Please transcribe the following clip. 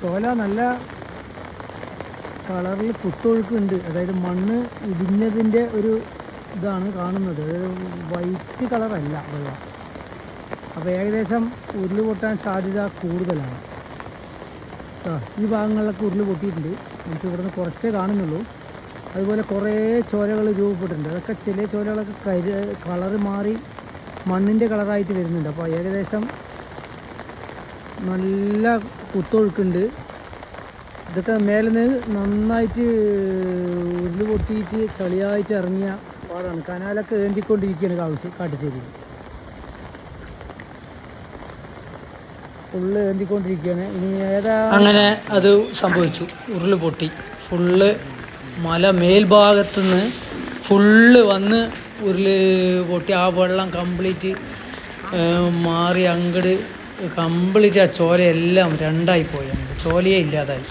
ചോല നല്ല കളറിൽ കുത്തൊഴുക്കുണ്ട് അതായത് മണ്ണ് ഇടിഞ്ഞതിന്റെ ഒരു ഇതാണ് കാണുന്നത്. അതായത് വൈറ്റ് കളറല്ല വെള്ളം. അപ്പോൾ ഏകദേശം ഉരുൾ പൊട്ടാൻ സാധ്യത കൂടുതലാണ്. ഈ ഭാഗങ്ങളിലൊക്കെ ഉരുൾ പൊട്ടിയിട്ടുണ്ട്. നമുക്ക് ഇവിടുന്ന് കുറച്ചേ കാണുന്നുള്ളൂ. അതുപോലെ കുറേ ചോലകൾ രൂപപ്പെട്ടിട്ടുണ്ട്. അതൊക്കെ ചില ചോലകളൊക്കെ കരി കളറ് മാറി മണ്ണിന്റെ കളറായിട്ട് വരുന്നുണ്ട്. അപ്പോൾ ഏകദേശം നല്ല കുത്തൊഴുക്കുണ്ട് ഇതൊക്കെ മേലെ നിന്ന് നന്നായിട്ട് ഉരുൾ പൊട്ടിയിട്ട് ചളിയായിട്ട് ഇറങ്ങിയ പാടാണ്. കനാലൊക്കെ ഏന്തിക്കൊണ്ടിരിക്കുകയാണ് കാവശ്യം കാട്ടുശ്ശേരി ഫുള്ള് ഏന്തിക്കൊണ്ടിരിക്കുകയാണ് ഇനി ഏതാ അങ്ങനെ അത് സംഭവിച്ചു. ഉരുൾ പൊട്ടി. ഫുള്ള് മല മേൽഭാഗത്തുനിന്ന് ഫുള്ള് വന്ന് ഉരുൾ പൊട്ടി. ആ വെള്ളം കംപ്ലീറ്റ് മാറി അങ്ങട് കംപ്ലീറ്റ് ആ ചോലയെല്ലാം രണ്ടായി പോയി. ചോലയെ ഇല്ലാതായി.